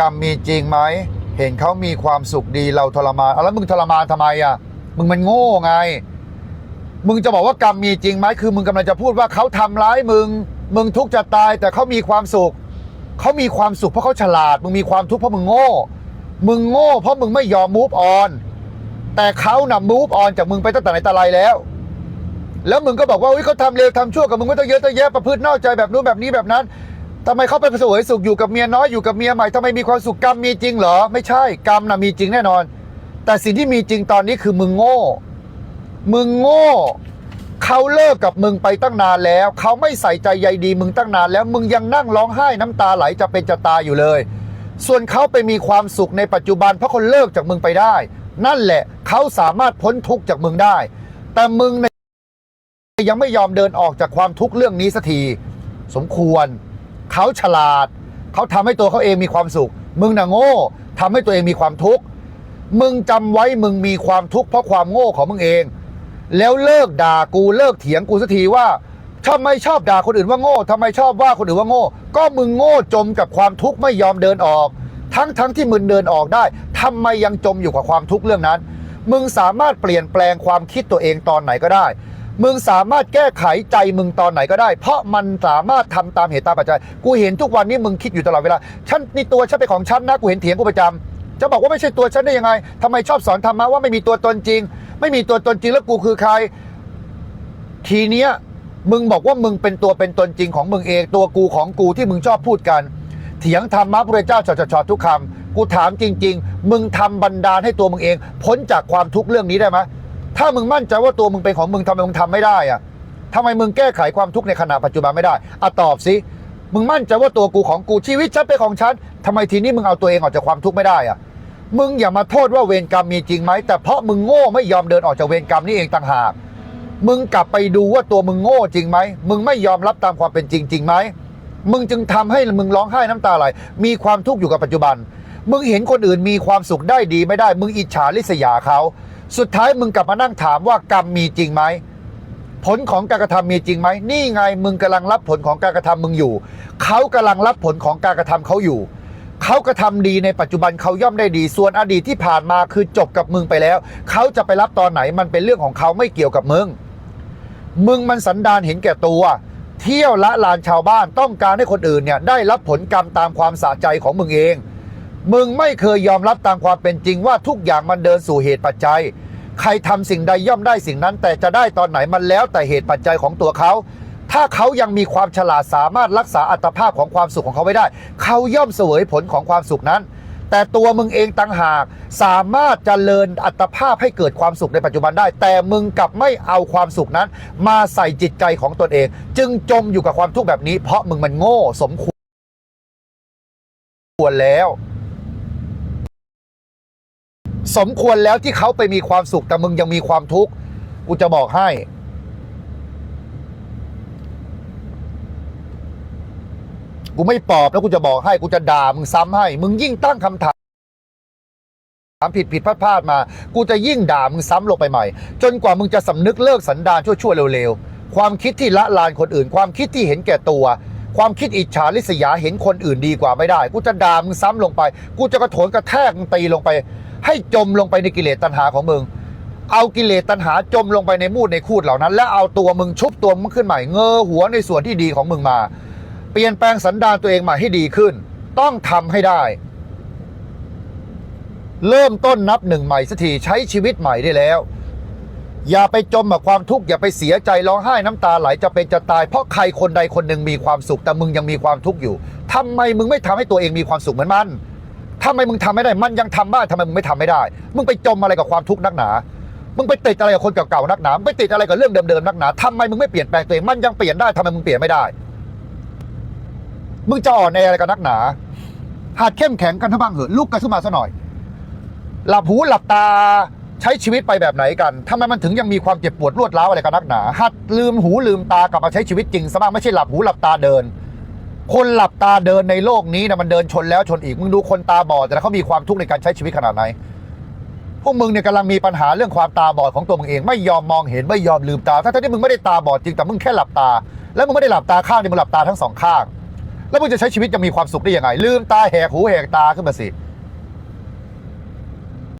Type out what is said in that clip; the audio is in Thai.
กรรมมีจริงไหมเห็นเขามีความสุขดีเราทรมานเอาแล้วมึงทรมานทำไมอะมึงมันโง่ไง มึงจะบอกว่ากรรมมีจริงไหมคือมึงกำลังจะพูดว่าเขาทำร้ายมึง มึงทุกข์จะตายแต่เขามีความสุขเขามีความสุขเพราะเขาฉลาด มึงมีความทุกข์เพราะมึงโง่ มึงโง่เพราะมึงไม่ยอมมูฟออนแต่เขานำมูฟออนจากมึงไปตั้งแต่ไหนแต่ไรแล้ว แล้วมึงก็บอกว่าอุ้ยเขาทำเร็วทำชั่วกับมึงไม่ต้องเยอะต้องแยะประพฤตินอกใจแบบนู้นแบบนี้แบบนั้น ทำไมเขาไปประสวยสุขอยู่กับเมียน้อยอยู่กับเมียใหม่ทำไมมีความสุขกรรมมีจริงเหรอ ไม่ใช่กรรมน่ะมีจริงแน่นอน แต่สิ่งที่มีจริงตอนนี้คือมึงโง่ มึงโง่เขาเลิกกับมึงไปตั้งนานแล้วเขาไม่ใส่ใจใยดีมึงตั้งนานแล้ว มึงยังนั่งร้องไห้น้ำตาไหลจะเป็นจะตายอยู่เลย ส่วนเขาไปมีความสุขในปัจจุบันเพราะคนเลิกจากมึงไปได้ นั่นแหละเขาสามารถพ้นทุกข์จากมึงได้ แต่มึงยังไม่ยอมเดินออกจากความทุกข์เรื่องนี้สักทีสมควร เขาฉลาด เขาทำให้ตัวเขาเองมีความสุข มึงน่ะโง่ทำให้ตัวเองมีความทุกข์ มึงจำไว้มึงมีความทุกข์เพราะความโง่ของมึงเอง แล้วเลิกด่ากูเลิกเถียงกูสักทีว่าทำไมชอบด่าคนอื่นว่าโง่ทำไมชอบว่าคนอื่นว่าโง่ ก็มึงโง่จมกับความทุกข์ไม่ยอมเดินออก ทั้งทั้งที่มึงเดินออกได้ทำไมยังจมอยู่กับความทุกข์เรื่องนั้น มึงสามารถเปลี่ยนแปลงความคิดตัวเองตอนไหนก็ได้ มึงสามารถแก้ไขใจมึงตอนไหนก็ได้ เพราะมันสามารถทำตามเหตุตามปัจจัย กูเห็นทุกวันนี้มึงคิดอยู่ตลอดเวลา ฉันนี่ตัวฉันเป็นของฉันนะ กูเห็นเถียงกูประจำจะบอกว่าไม่ใช่ตัวฉันได้ยังไงทำไมชอบสอนธรรมะว่าไม่มีตัวตนจริง ไม่มีตัวตนจริงแล้วกูคือใคร ทีเนี้ยมึงบอกว่ามึงเป็นตัวเป็นตนจริงของมึงเอง ตัวกูของกูที่มึงชอบพูดกัน เถียงธรรมะพระเจ้าชอชอทุกคำกูถามจริง ๆ มึงทำบันดาลให้ตัวมึงเอง พ้นจากความทุกข์เรื่องนี้ได้ไหม ถ้ามึงมั่นใจว่าตัวมึงเป็นของมึงทำไมมึงทำไม่ได้อะทำไมมึงแก้ไขความทุกข์ในขณะปัจจุบันไม่ได้อะตอบสิมึงมั่นใจว่าตัวกูของกูชีวิตฉันเป็นของฉันทำไมทีนี้มึงเอาตัวเองออกจากความทุกข์ไม่ได้อะมึงอย่ามาโทษว่าเวรกรรมมีจริงไหมแต่เพราะมึงโง่ไม่ยอมเดินออกจากเวรกรรมนี่เองต่างหาก มึงกลับไปดูว่าตัวมึงโง่จริงไหมมึงไม่ยอมรับตามความเป็นจริงจริงไหมมึงจึงทำให้มึงร้องไห้น้ำตาไหลมีความทุกข์อยู่กับปัจจุบัน มึงเห็นคนอื่นมีความสุขได้ดีไม่ได้ มึงอิจฉาริษยาเขา สุดท้ายมึงกลับมานั่งถามว่ากรรมมีจริงไหมผลของการกระทำมีจริงไหมนี่ไงมึงกำลังรับผลของการกระทำมึงอยู่เขากำลังรับผลของการกระทำเขาอยู่เขากระทำดีในปัจจุบันเขาย่อมได้ดี ส่วนอดีตที่ผ่านมาคือจบกับมึงไปแล้ว เขาจะไปรับตอนไหนมันเป็นเรื่องของเขาไม่เกี่ยวกับมึง มึงมันสันดานเห็นแก่ตัว เที่ยวละลานชาวบ้านต้องการให้คนอื่นเนี่ยได้รับผลกรรมตามความสะใจของมึงเอง มึงไม่เคยยอมรับตามความเป็นจริงว่าทุกอย่างมันเดินสู่เหตุปัจจัย ใครทำสิ่งใดย่อมได้สิ่งนั้น แต่จะได้ตอนไหนมันแล้วแต่เหตุปัจจัยของตัวเขา ถ้าเขายังมีความฉลาดสามารถรักษาอัตภาพของความสุขของเขาไว้ได้ เขาย่อมเสวยผลของความสุขนั้น แต่ตัวมึงเองต่างหากสามารถเจริญอัตภาพให้เกิดความสุขในปัจจุบันได้ แต่มึงกลับไม่เอาความสุขนั้น มาใส่จิตใจของตนเอง จึงจมอยู่กับความทุกข์แบบนี้ เพราะมึงมันโง่สมควรแล้ว สมควรแล้วที่เขาไปมีความสุขแต่มึงยังมีความทุกข์กูจะบอกให้กูไม่ปอบแล้วกูจะบอกให้กูจะด่ามึงซ้ำให้ มึงยิ่งตั้งคำถามถามผิดผิดพลาดพลาดมา กูจะยิ่งด่ามึงซ้ำลงไปใหม่ จนกว่ามึงจะสำนึกเลิกสันดานชั่วๆเร็วๆ ความคิดที่ละลานคนอื่น ความคิดที่เห็นแก่ตัว ความคิดอิจฉาริษยาเห็นคนอื่นดีกว่าไม่ได้ กูจะด่ามึงซ้ำลงไป กูจะกระโถนกระแทกมึงตีลงไป ให้จมลงไปในกิเลสตัณหาของมึง เอากิเลสตัณหาจมลงไปในมูดในคูดเหล่านั้น แล้วเอาตัวมึงชุบตัวมึงขึ้นใหม่เงอหัวในส่วนที่ดีของมึงมา เปลี่ยนแปลงสันดานตัวเองใหม่ให้ดีขึ้น ต้องทำให้ได้ เริ่มต้นนับหนึ่งใหม่สักทีใช้ชีวิตใหม่ได้แล้ว อย่าไปจมกับความทุกข์อย่าไปเสียใจร้องไห้น้ำตาไหลจะเป็นจะตาย เพราะใครคนใดคนหนึ่งมีความสุขแต่มึงยังมีความทุกข์อยู่ทำไมมึงไม่ทำให้ตัวเองมีความสุขเหมือนมัน ทำไมมึงทำไม่ได้ มันยังทำบ้างทำไมมึงไม่ทำไม่ได้ มึงไปจมอะไรกับความทุกข์นักหนา มึงไปติดอะไรกับคนเก่าๆนักหนา ไปติดอะไรกับเรื่องเดิมๆนักหนาทำไมมึงไม่เปลี่ยนแปลงตัวเอง มันยังเปลี่ยนได้ทำไมมึงเปลี่ยนไม่ได้ มึงจะอ่อนในอะไรกับนักหนาหัดเข้มแข็งกันทั้งบ้างเหอะลุกกันขึ้นมาซะหน่อย หลับหูหลับตาใช้ชีวิตไปแบบไหนกันทำไมมันถึงยังมีความเจ็บปวดรวดร้าวอะไรกันนักหนา หัดลืมหูลืมตากลับมาใช้ชีวิตจริงซะบ้างไม่ใช่หลับหูหลับตาเดิน คนหลับตาเดินในโลกนี้นะมันเดินชนแล้วชนอีก มึงดูคนตาบอดแต่เขามีความทุกข์ในการใช้ชีวิตขนาดไหน พวกมึงเนี่ยกำลังมีปัญหาเรื่องความตาบอดของตัวมึงเอง ไม่ยอมมองเห็นไม่ยอมลืมตาทั้าที่มึงไม่ได้ตาบอดจริงแต่มึงแค่หลับตา แล้วมึงไม่ได้หลับตาข้างเดียวมึงหลับตาทั้งสองข้าง แล้วมึงจะใช้ชีวิตจะมีความสุขได้ยังไง ลืมตาแหกหูแหกตาขึ้นมาสิ